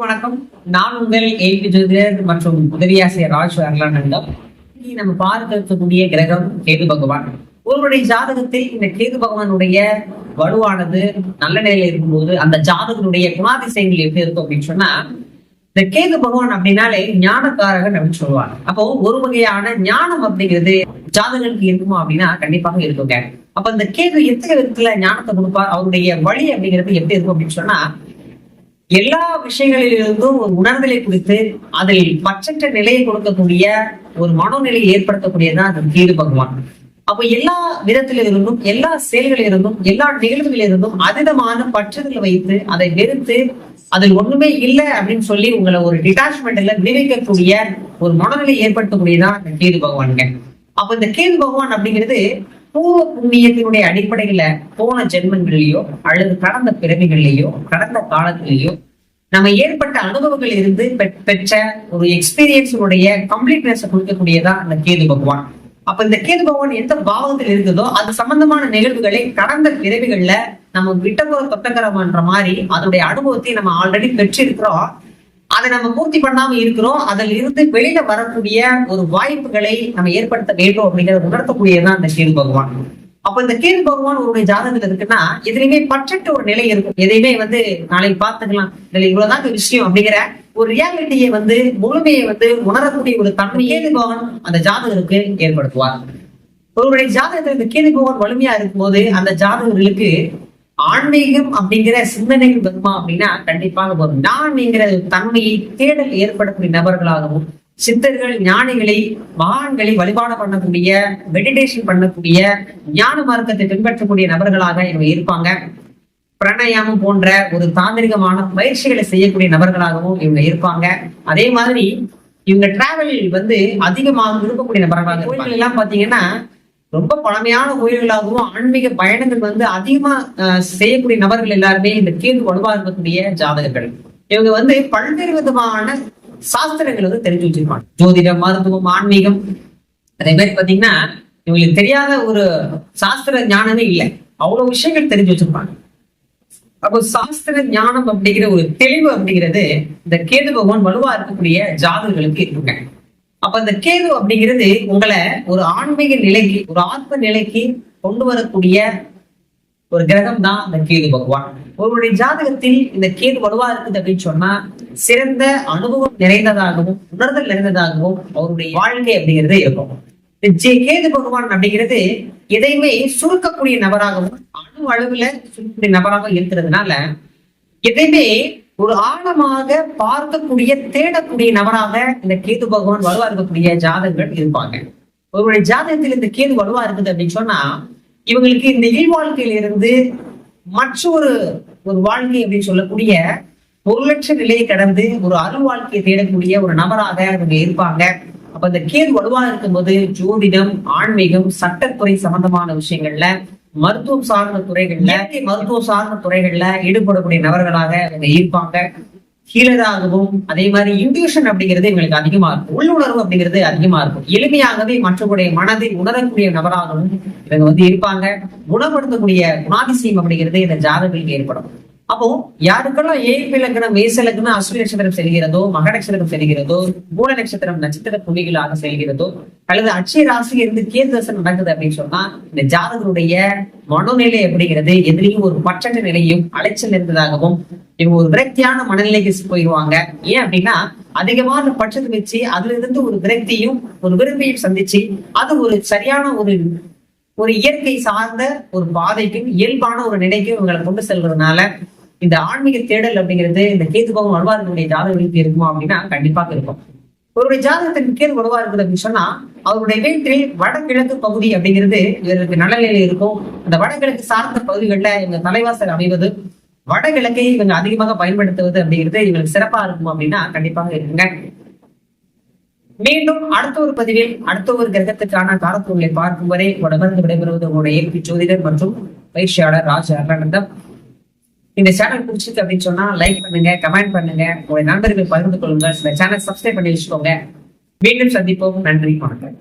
வணக்கம். நான் உங்கள் ஏபி ஜோதிடர் மற்றும் உதவியாசிரியர் ராஜ் அருளானந்தம். இன்னைக்கு நம்ம பார்க்க இருக்கக்கூடிய கிரகம் கேது பகவான். ஒருவருடைய ஜாதகத்தில் இந்த கேது பகவானுடைய வலுவானது நல்ல நிலையில இருக்கும்போது அந்த ஜாதகனுடைய குணாதிசயங்கள் எப்படி இருக்கும் அப்படின்னு சொன்னா இந்த கேது பகவான் அப்படின்னாலே ஞானக்காரகன் அப்படின்னு சொல்லுவாங்க. அப்போ ஒரு வகையான ஞானம் அப்படிங்கிறது ஜாதகனுக்கு இருக்குமா அப்படின்னா கண்டிப்பாக இருக்குங்க அப்ப இந்த கேது எத்தனை விதத்துல ஞானத்தை கொடுப்பார் அவருடைய வழி அப்படிங்கிறது எப்படி இருக்கும் அப்படின்னு சொன்னா எல்லா விஷயங்களிலிருந்தும் ஒரு உணர்தலை குறித்து அதில் பச்சற்ற நிலையை கொடுக்கக்கூடிய ஒரு மனோநிலையை ஏற்படுத்தக்கூடியதுதான் அந்த கேது பகவான். அப்ப எல்லா விதத்திலிருந்தும் எல்லா செயல்களிலிருந்தும் எல்லா நிகழ்வுகளிலிருந்தும் அதிதமான அதீதமான பற்றுதலை வைத்து அதை வெறுத்து அதில் ஒண்ணுமே இல்லை அப்படின்னு சொல்லி உங்களை ஒரு டிட்டாச்மெண்ட்ல விடுவிக்கக்கூடிய ஒரு மனநிலை ஏற்படுத்தக்கூடியதான் அந்த கேது பகவானுங்க. அப்ப இந்த கேது பகவான் அப்படிங்கிறது பூர்வ புண்ணியத்தினுடைய அடிப்படையில போன ஜென்மங்கள்லயோ அல்லது கடந்த பிறவிகள்லயோ கடந்த காலத்திலேயோ நம்ம ஏற்பட்ட அனுபவங்கள் இருந்து பெற்ற ஒரு எக்ஸ்பீரியன்ஸுடைய கம்ப்ளீட்னஸ் கொடுக்கக்கூடியதா அந்த கேது பகவான். அப்ப இந்த கேது பகவான் எந்த பாவத்தில் இருக்குதோ அது சம்பந்தமான நிகழ்வுகளை கடந்த பிறவிகள்ல நம்ம விட்டபோற தொட்டகரம்ன்ற மாதிரி அதனுடைய அனுபவத்தை நம்ம ஆல்ரெடி பெற்றிருக்கிறோம். அதை நம்ம பூர்த்தி பண்ணாம இருக்கிறோம். அதில் இருந்து வெளியில வரக்கூடிய ஒரு வாய்ப்புகளை நம்ம ஏற்படுத்த வேண்டும் அப்படிங்கறத உணர்த்தக்கூடியதுதான் அந்த கேது பகவான். அப்ப இந்த கேது பகவான் உங்களுடைய ஜாதகத்துல இருக்குன்னா எதுலையுமே பற்றற்ற ஒரு நிலை இருக்கும். எதையுமே வந்து நாளைக்கு பார்த்துக்கலாம். இதுல இவ்வளவுதான் விஷயம் அப்படிங்கிற ஒரு ரியாலிட்டியை வந்து முழுமையை வந்து உணரக்கூடிய ஒரு தன்மை கேது பகவான் அந்த ஜாதகருக்கு ஏற்படுத்துவார். ஒருவருடைய ஜாதகத்துல இந்த கேது பகவான் வலிமையா இருக்கும்போது அந்த ஜாதகர்களுக்கு ஆன்மீகம் அப்படிங்கிற சிந்தனைகள் வருமா அப்படின்னா கண்டிப்பாக வரும். நான்ங்கிற தன்மையை தேடல் ஏற்படக்கூடிய நபர்களாகவும் சித்தர்கள் ஞானிகளை மகான்களை வழிபாடு பண்ணக்கூடிய மெடிடேஷன் பண்ணக்கூடிய ஞான மார்க்கத்தை பின்பற்றக்கூடிய நபர்களாக இவங்க இருப்பாங்க. பிரணயாமம் போன்ற ஒரு தாந்திரிகமான பயிற்சிகளை செய்யக்கூடிய நபர்களாகவும் இவங்க இருப்பாங்க. அதே மாதிரி இவங்க டிராவல் வந்து அதிகமாக விரும்பக்கூடிய நபர்களாக எல்லாம் பாத்தீங்கன்னா ரொம்ப பழமையான கோயில்களாகவும் ஆன்மீக பயணங்கள் வந்து அதிகமா செய்யக்கூடிய நபர்கள் எல்லாருமே இந்த கேது வலுவா இருக்கக்கூடிய ஜாதகர்கள். இவங்க வந்து பல்வேறு விதமான சாஸ்திரங்கள் வந்து தெரிஞ்சு வச்சிருப்பாங்க. ஜோதிடம் மருத்துவம் ஆன்மீகம். அதே மாதிரி பாத்தீங்கன்னா இவங்களுக்கு தெரியாத ஒரு சாஸ்திர ஞானமே இல்லை. அவ்வளவு விஷயங்கள் தெரிஞ்சு வச்சிருப்பாங்க. அப்போ சாஸ்திர ஞானம் அப்படிங்கிற ஒரு தெளிவு அப்படிங்கிறது இந்த கேது பகவான் வலுவா இருக்கக்கூடிய ஜாதகர்களுக்கு இருக்குங்க. அப்ப அந்த கேது அப்படிங்கிறது உங்களை ஒரு ஆன்மீக நிலைக்கு ஒரு ஆத்ம நிலைக்கு கொண்டு வரக்கூடிய ஒரு கிரகம் தான் இந்த கேது பகவான். ஒருவருடைய ஜாதகத்தில் இந்த கேது வலுவா இருக்குது அப்படின்னு சொன்னா சிறந்த அனுபவம் நிறைந்ததாகவும் உணர்தல் நிறைந்ததாகவும் அவருடைய வாழ்க்கை அப்படிங்கிறது இருக்கும். ஜே- கேது பகவான் அப்படிங்கிறது எதையுமே சுருக்கக்கூடிய நபராகவும் அணு அளவுல சுருக்கக்கூடிய நபராகவும் இருக்கிறதுனால எதையுமே ஒரு ஆழமாக பார்க்கக்கூடிய தேடக்கூடிய நபராக இந்த கேது பகவான் வலுவா இருக்கக்கூடிய ஜாதகங்கள் இருப்பாங்க. ஒருவருடைய ஜாதகத்தில் இந்த கேது வலுவா இருக்குது அப்படின்னு சொன்னா இவங்களுக்கு இந்த இல்வாழ்க்கையில இருந்து மற்றொரு ஒரு வாழ்க்கை அப்படின்னு சொல்லக்கூடிய ஒரு லட்ச நிலையை கடந்து ஒரு அரு வாழ்க்கையை தேடக்கூடிய ஒரு நபராக இவங்க இருப்பாங்க. அப்ப இந்த கேது வலுவா இருக்கும்போது ஜோதிடம் ஆன்மீகம் சட்டத்துறை சம்பந்தமான விஷயங்கள்ல மருத்துவம் சார்ந்த துறைகள்ல மருத்துவம் சார்ந்த துறைகள்ல ஈடுபடக்கூடிய நபர்களாக இவங்க இருப்பாங்க. ஹீலராகவும் அதே மாதிரி இன்ட்யூஷன் அப்படிங்கிறது இவங்களுக்கு அதிகமா இருக்கும். உள்ளுணர்வு அப்படிங்கிறது அதிகமா இருக்கும். எளிமையாகவே மற்றவருடைய மனதை உணரக்கூடிய நபராகவும் இவங்க வந்து இருப்பாங்க. குணப்படுத்தக்கூடிய குணாதிசயம் அப்படிங்கிறது இந்த ஜாதகங்களுக்கு ஏற்படும். அப்போ யாருக்கெல்லாம் ஏழ்பி லக்னம் மேச லக்னம் அஸ்வினி நட்சத்திரம் செல்கிறதோ மக நட்சத்திரம் செல்கிறதோ மூல நட்சத்திரம் நட்சத்திர புள்ளிகளாக செல்கிறதோ அல்லது அட்சய ராசியில் இருந்து கேது தசனம் நடக்குது அப்படின்னு சொன்னா இந்த ஜாதகருடைய மனோநிலை அப்படிங்கிறது எதிலையும் ஒரு பற்றற்ற நிலையும் அலைச்சல் இருந்ததாகவும் இவங்க ஒரு விரக்தியான மனநிலைக்கு போயிடுவாங்க ஏன் அப்படின்னா அதிகமான பட்சத்தை வச்சு அதுல இருந்து ஒரு விரக்தியும் ஒரு விரும்பியும் சந்திச்சு அது ஒரு சரியான ஒரு ஒரு இயற்கை சார்ந்த ஒரு பாதைக்கும் இயல்பான ஒரு நிலைக்கும் இவங்களை கொண்டு செல்வதனால இந்த ஆன்மீக தேடல் அப்படிங்கிறது இந்த கேது பகவான் வலுவார்களுடைய ஜாதகங்களுக்கு இருக்குமா அப்படின்னா கண்டிப்பாக இருக்கும். ஒருவருடைய ஜாதகத்தின் கீழ் உருவா இருக்குது அப்படின்னு சொன்னா அவருடைய வீட்டில் வடகிழக்கு பகுதி அப்படிங்கிறது இவருக்கு நல்ல நிலையில இருக்கும். அந்த வடகிழக்கு சார்ந்த பகுதிகளில் இவங்க தலைவாசல் அமைவது வடகிழக்கை இவங்க அதிகமாக பயன்படுத்துவது அப்படிங்கிறது இவங்களுக்கு சிறப்பா இருக்கும் அப்படின்னா கண்டிப்பாக இருக்குங்க. மீண்டும் அடுத்த ஒரு பதிவில் அடுத்த ஒரு கிரகத்துக்கான காரத்தூர்களை பார்க்கும் வரை உடனிருந்து விடைபெறுவது உங்களுடைய ஏபி ஜோதிடர் மற்றும் பயிற்சியாளர் ராஜ அருளானந்தம் இந்த சேனல் பிடிச்சிருக்கு அப்படின்னு சொன்னா லைக் பண்ணுங்க கமெண்ட் பண்ணுங்க. உங்களுடைய நண்பர்கள் பகிர்ந்து கொள்ளுங்க இந்த சேனல் சப்ஸ்கிரைப் பண்ணி வச்சுக்கோங்க. மீண்டும் சந்திப்போம். நன்றி வணக்கம்.